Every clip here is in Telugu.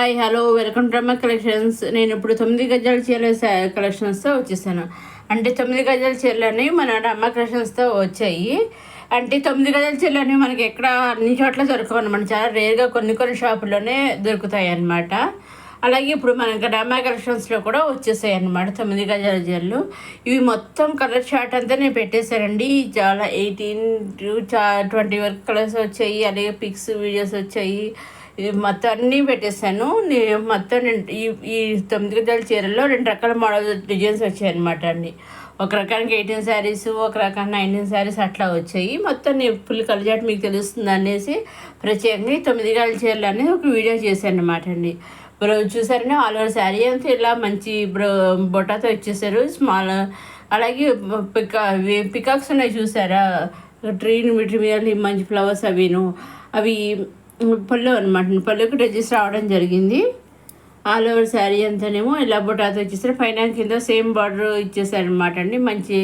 Hi hello welcome to my collections. నేను ఇప్పుడు తొమ్మిది గజాల చీరల కలెక్షన్స్తో వచ్చేసాను. అంటే తొమ్మిది గజాల చీరలని మన అమ్మ కలెక్షన్స్తో వచ్చాయి. అంటే తొమ్మిది గజాల చీరలని మనకి ఎక్కడ అన్ని చోట్ల దొరకవు అనమాట చాలా రేర్గా కొన్ని కొన్ని షాపుల్లోనే దొరుకుతాయి అన్నమాట. అలాగే ఇప్పుడు మనకి డ్రామా కలెక్షన్స్లో కూడా వచ్చేసాయి అన్నమాట తొమ్మిది గజాల చీరలు. ఇవి మొత్తం కలర్ షార్ట్ అంతా నేను పెట్టేశానండి. చాలా ఎయిటీన్ టు చా ట్వంటీ వరకు కలర్స్ వచ్చాయి. అలాగే పిక్స్ వీడియోస్ వచ్చాయి. మొత్తం అన్నీ పెట్టేశాను. నేను మొత్తం ఈ ఈ తొమ్మిది గజాల చీరల్లో రెండు రకాల మోడల్ డిజైన్స్ వచ్చాయి అనమాట అండి ఒక రకానికి ఎయిటీన్ శారీస్ ఒక రకానికి నైన్టీన్ శారీస్ అట్లా వచ్చాయి. మొత్తం నేను ఫుల్ కలిజాట్ మీకు తెలుస్తుంది అనేసి ప్రత్యేకంగా ఈ తొమ్మిది గజాల చీరలు అనేది ఒక వీడియో చేశాను అనమాట అండి. బ్రో చూసారని ఆల్ ఓవర్ శారీ అంతా ఇలా మంచి బ్రో బొటాతో ఇచ్చేసారు స్మాల్ అలాగే పికా పికాక్స్ ఉన్నాయి చూసారా? ట్రీన్ మెటీరియల్ మంచి ఫ్లవర్స్ అవిను. అవి పళ్ళు అనమాట పళ్ళుకి డ్రెస్సెస్ రావడం జరిగింది. ఆల్ ఓవర్ శారీ అంతానేమో ఇలా బొటాతో ఇచ్చేసారు పైన కింద సేమ్ బార్డర్ ఇచ్చేసారు అనమాట అండి. మంచి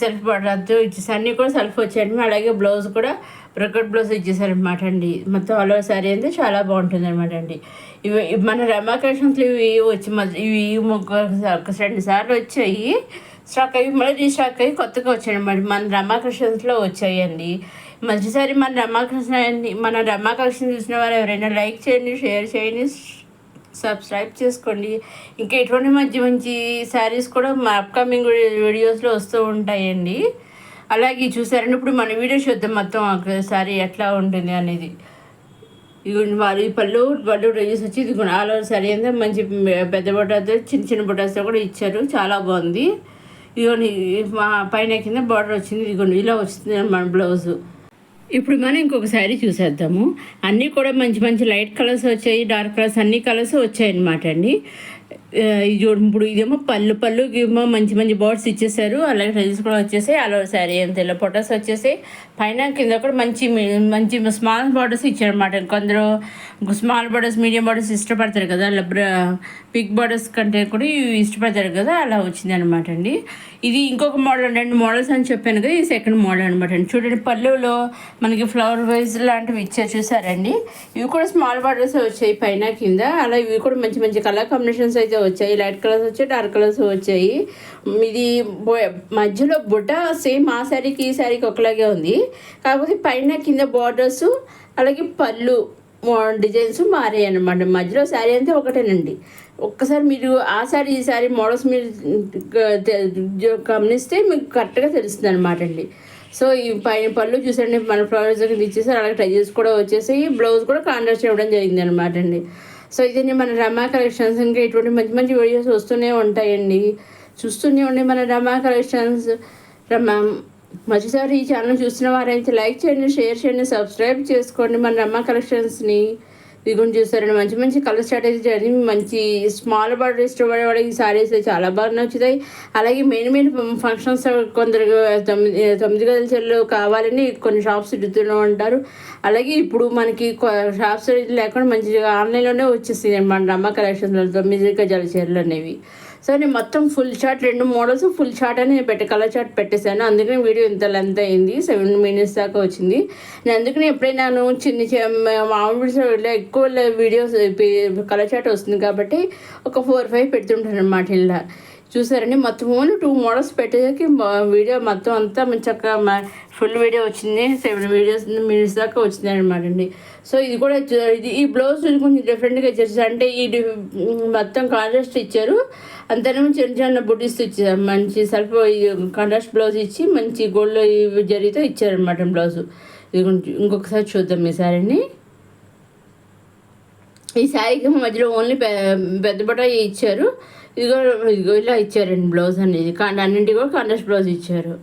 సెల్ఫ్ బార్డర్తో ఇచ్చేసారు అన్నీ కూడా సెల్ఫ్ వచ్చాయండి అలాగే బ్లౌజ్ కూడా బ్రకెట్ బ్లౌజ్ ఇచ్చేసారు అనమాట అండి. మొత్తం ఆల్ ఓవర్ శారీ అంతా చాలా బాగుంటుంది అనమాట అండి. ఇవి మన రమా ఇవి వచ్చి ఇవి ఒక ఒక రెండు సార్లు వచ్చాయి. స్టాక్ అయ్యి మళ్ళీ రీస్టాక్ అయ్యి కొత్తగా వచ్చాయి అనమాట మన రమా వచ్చాయండి. మంచిసారి మన రమాకృష్ణ మన రమాకృష్ణ చూసిన వారు ఎవరైనా లైక్ చేయండి షేర్ చేయండి సబ్స్క్రైబ్ చేసుకోండి. ఇంకా ఎటువంటి మంచి మంచి శారీస్ కూడా మా అప్కమింగ్ వీడియోస్లో వస్తూ ఉంటాయండి. అలాగే చూసారండి ఇప్పుడు మన వీడియో చూద్దాం మొత్తం ఒకసారి ఎట్లా ఉంటుంది అనేది. ఇదిగోండి వాళ్ళు ఈ పళ్ళు పళ్ళు డ్రెస్ వచ్చి ఇది ఆల్ ఓవర్ సరి అంతా మంచి పెద్ద బొటాస్తో చిన్న చిన్న బొటాస్తో కూడా ఇచ్చారు. చాలా బాగుంది. ఇదిగోండి మా పైన కింద బార్డర్ వచ్చింది. ఇదిగోండి ఇలా వచ్చింది మన బ్లౌజు ఇప్పుడు మనం ఇంకొక శారీ చూసేద్దాము. అన్నీ కూడా మంచి మంచి లైట్ కలర్స్ వచ్చాయి డార్క్ కలర్స్ అన్ని కలర్స్ వచ్చాయి అనమాట అండి. ఇది చూడు ఇప్పుడు ఇదేమో పళ్ళు పళ్ళు ఏమో మంచి మంచి బోర్డ్స్ ఇచ్చేసారు. అలాగే ఫ్రెండ్స్ కూడా వచ్చేసాయి. అలా శారీ అంత ఇలా పొటాస్ వచ్చేసాయి. పైన కింద కూడా మంచి మంచి స్మాల్ బార్డర్స్ ఇచ్చారనమాట కొందరు స్మాల్ బార్డర్స్ మీడియం బార్డర్స్ ఇష్టపడతారు కదా. అలా బిగ్ బార్డర్స్ కంటే కూడా ఇవి ఇష్టపడతారు కదా. అలా వచ్చింది అనమాట అండి. ఇది ఇంకొక మోడల్ రెండు మోడల్స్ అని చెప్పాను కదా. ఈ సెకండ్ మోడల్ అనమాట అండి. చూడండి పళ్ళులో మనకి ఫ్లవర్ వైజ్ లాంటివి ఇచ్చారు చూసారండి ఇవి కూడా స్మాల్ బార్డర్స్ వచ్చాయి పైన కింద. అలా ఇవి కూడా మంచి మంచి కలర్ కాంబినేషన్స్ అయితే వచ్చాయి లైట్ కలర్స్ వచ్చాయి డార్క్ కలర్స్ వచ్చాయి. ఇది మధ్యలో బుట్ట సేమ్ ఆ శారీకి ఈ శారీకి ఒకలాగే ఉంది. కాకపోతే పైన కింద బార్డర్స్ అలాగే పళ్ళు డిజైన్స్ మారాయి అనమాట మధ్యలో శారీ అంతా ఒకటేనండి. ఒక్కసారి మీరు ఆ శారీ ఈ శారీ మోడల్స్ మీరు గమనిస్తే మీకు కరెక్ట్గా తెలుస్తుంది అనమాట అండి. సో ఈ పైన పళ్ళు చూసండి మన ఫ్లవర్స్ ఇచ్చేసారు అలాగే ట్రైజెస్ కూడా వచ్చేసాయి బ్లౌజ్ కూడా కాంట్రాస్ట్ ఇవ్వడం జరిగింది అనమాట అండి. సో ఇది మన రమా కలెక్షన్స్ ఇంకా ఇటువంటి మంచి మంచి వీడియోస్ వస్తూనే ఉంటాయండి. చూస్తూనే ఉండే మన రమా కలెక్షన్స్. రమా మొదటిసారి ఈ ఛానల్ చూస్తున్న వారైతే లైక్ చేయండి షేర్ చేయండి సబ్స్క్రైబ్ చేసుకోండి మన రమా కలెక్షన్స్ని. ఇదిగోండి చూసారండి మంచి మంచి కలర్ స్ట్రాటజీ అని మంచి స్మాల్ బార్డర్ ఇష్టపడే వాళ్ళకి ఈ సారీస్ చాలా బాగా నచ్చుతాయి. అలాగే మెయిన్ మెయిన్ ఫంక్షన్స్ కొందరు తొమ్మిది తొమ్మిది గదుల చెల్లు కావాలని కొన్ని షాప్స్ తిరుగుతూనే ఉంటారు. అలాగే ఇప్పుడు మనకి షాప్స్ లేకుండా మంచిగా ఆన్లైన్లోనే వచ్చేసింది అనమాట రమ్మ కలెక్షన్స్లో తొమ్మిది గజాల చీరలు అనేవి. సో నేను మొత్తం ఫుల్ షార్ట్ రెండు మోడల్స్ ఫుల్ షార్ట్ అని నేను పెట్టే కలర్ షార్ట్ పెట్టేశాను. అందుకని వీడియో ఇంత లెంత్ అయింది. సెవెన్ మినిట్స్ దాకా వచ్చింది. నేను అందుకని ఎప్పుడైనా చిన్న మామూలు ఎక్కువ వీడియోస్ కలర్ చార్ట్ వస్తుంది కాబట్టి ఒక ఫోర్ ఫైవ్ పెడుతుంటాను అనమాట ఇలా. చూసారండి. మొత్తం ఓన్లీ టూ మోడల్స్ పెట్టేసరికి వీడియో మొత్తం అంతా మంచి చక్కగా ఫుల్ వీడియో వచ్చింది. సెవెన్ వీడియోస్ మినిట్స్ దాకా వచ్చింది అనమాట అండి. సో ఇది కూడా ఇది ఈ బ్లౌజ్ కొంచెం డిఫరెంట్గా ఇచ్చారు అంటే ఈ మొత్తం కాంట్రాస్ట్ ఇచ్చారు. అంతేనేమో చిన్న చిన్న బుటీస్ ఇచ్చారు. మంచి సెల్ఫ్ కాంట్రాస్ట్ బ్లౌజ్ ఇచ్చి మంచి గోల్డ్ జరిగితే ఇచ్చారనమాట బ్లౌజ్ ఇది కొంచెం ఇంకొకసారి చూద్దాం ఈ సారీని ఈ శారీకి మధ్యలో ఓన్లీ పెద్ద బట్ట ఇచ్చారు. ఇదిగో ఇదిగో ఇలా ఇచ్చారండి బ్లౌజ్ అనేది. కాండ అన్నింటికి కూడా కాంట్రాస్ట్ బ్లౌజ్ ఇచ్చారు.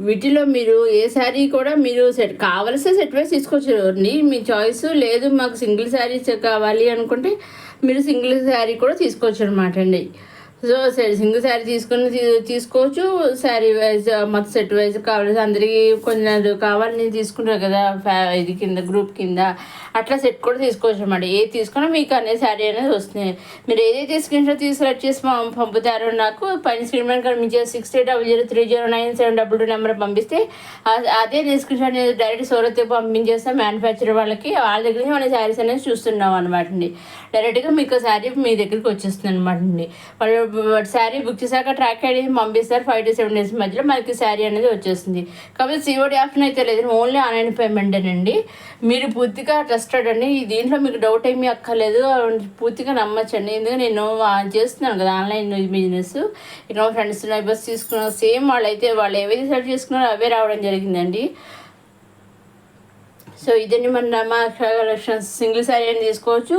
వీటిలో మీరు ఏ శారీ కూడా మీరు సెట్ కావలసిన సెట్ వైస్ తీసుకోవచ్చు. మీ చాయిస్ లేదు మాకు సింగిల్ శారీస్ కావాలి అనుకుంటే మీరు సింగిల్ శారీ కూడా తీసుకోవచ్చు అనమాట అండి. సో సింగిల్ శారీ తీసుకుని తీ- తీసుకోవచ్చు. శారీ వైజ్ మొత్తం సెట్ వైజ్ కావాలి. అందరికీ కొంచెం కావాలి నేను తీసుకుంటారు కదా ఫ్యా ఇది కింద గ్రూప్ కింద. అట్లా సెట్ కూడా తీసుకోవచ్చు అనమాట ఏది తీసుకున్నా మీకు అనే శారీ అనేది వస్తుంది. మీరు ఏదైతే స్క్రీన్ షాట్ తీసి చేసి పం- పంపుతారో నాకు పైన స్క్రీన్ మీద కనిపించే six eight double zero three zero nine seven double two number పంపిస్తే అదే నేను స్క్రీన్ షాట్ నేను డైరెక్ట్ సూరత్కి పంపించేస్తాను మ్యానుఫ్యాక్చర్ వాళ్ళకి. వాళ్ళ దగ్గర నుంచి మన శారీస్ అనేది చూస్తున్నాం అనమాట అండి. డైరెక్ట్గా మీకు శారీ మీ దగ్గరికి వచ్చేస్తుంది అనమాట అండి. వాళ్ళు శారీ బుక్ చేశాక ట్రాక్ ఐడి పంపిస్తారు ఫైవ్ టు సెవెన్ డేస్ మధ్యలో మనకి శారీ అనేది వచ్చేస్తుంది. కాబట్టి సిఓడి ఆప్షన్ అయితే లేదు. ఓన్లీ ఆన్లైన్ పేమెంటేనండి మీరు పూర్తిగా ట్రస్టెడ్ అండి. దీంట్లో మీకు డౌట్ ఏమీ అక్కర్లేదు. పూర్తిగా నమ్మచ్చండి. ఎందుకంటే నేను చేస్తున్నాను కదా ఆన్లైన్ బిజినెస్. ఇక్కడ మా ఫ్రెండ్స్ నైబర్స్ తీసుకున్న సేమ్ వాళ్ళైతే వాళ్ళు ఏవైతే సెలెక్ట్ చేసుకున్నారో అవే రావడం జరిగిందండి. సో ఇదండి మన మా కలెక్షన్స్ సింగిల్ శారీ అని తీసుకోవచ్చు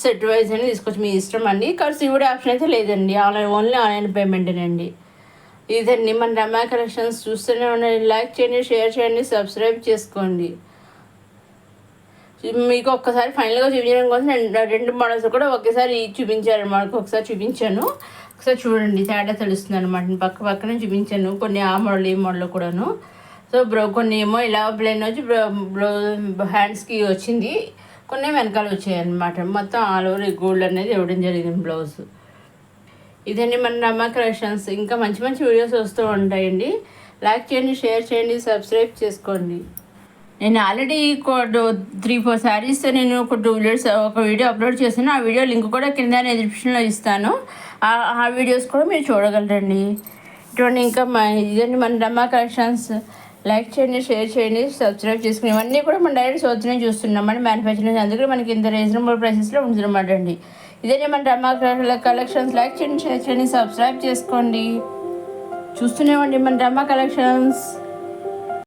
సెట్ వైజ్ అని తీసుకోవచ్చు. మీ ఇష్టం అండి. కానీ సివిడి ఆప్షన్ అయితే లేదండి. ఆన్లైన్ ఓన్లీ ఆన్లైన్ పేమెంటేనండి ఇదండి మన రమా కలెక్షన్స్ చూస్తూనే ఉండండి. లైక్ చేయండి షేర్ చేయండి సబ్స్క్రైబ్ చేసుకోండి. మీకు ఒక్కసారి ఫైనల్గా చూపించడం కోసం రెండు రెండు మోడల్స్ కూడా ఒకేసారి చూపించారు. మనకు ఒకసారి చూపించాను. ఒకసారి చూడండి. తేడా తెలుస్తుంది అనమాట పక్క పక్కనే చూపించాను. కొన్ని ఆ మోడల్ ఈ మోడల్ కూడాను. సో బ్రో కొన్ని ఏమో ఇలా ప్లెయిన్ వచ్చి బ్లో హ్యాండ్స్కి వచ్చింది. కొన్ని వెనకాల వచ్చాయి అనమాట మొత్తం ఆల్ ఓవర్ గోల్డ్ అనేది ఇవ్వడం జరిగింది బ్లౌజ్ ఇదండి మన రమా కలెక్షన్స్ ఇంకా మంచి మంచి వీడియోస్ వస్తూ ఉంటాయండి. లైక్ చేయండి షేర్ చేయండి సబ్స్క్రైబ్ చేసుకోండి. నేను ఆల్రెడీ త్రీ ఫోర్ శారీస్ నేను ఒక టూ వీడియోస్ ఒక వీడియో అప్లోడ్ చేశాను. ఆ వీడియో లింక్ కూడా కింద డిస్క్రిప్షన్లో ఇస్తాను. ఆ- వీడియోస్ కూడా మీరు చూడగలరండి. ఇటువంటి ఇంకా ఇదండి మన రమా కలెక్షన్స్ లైక్ చేయండి షేర్ చేయండి సబ్స్క్రైబ్ చేసుకుని ఇవన్నీ కూడా మనం డైరెక్ట్ చూస్తున్నాం. చూస్తున్నామండి మ్యానుఫ్యాక్చరింగ్ అందుకే మనకి ఇంత రీజనబుల్ ప్రైసెస్లో ఉంటుందన్నమాట అండి ఇదే మన రమా కలెక్షన్స్ లైక్ చేయండి షేర్ చేయండి సబ్స్క్రైబ్ చేసుకోండి. చూస్తున్నామండి మన రమా కలెక్షన్స్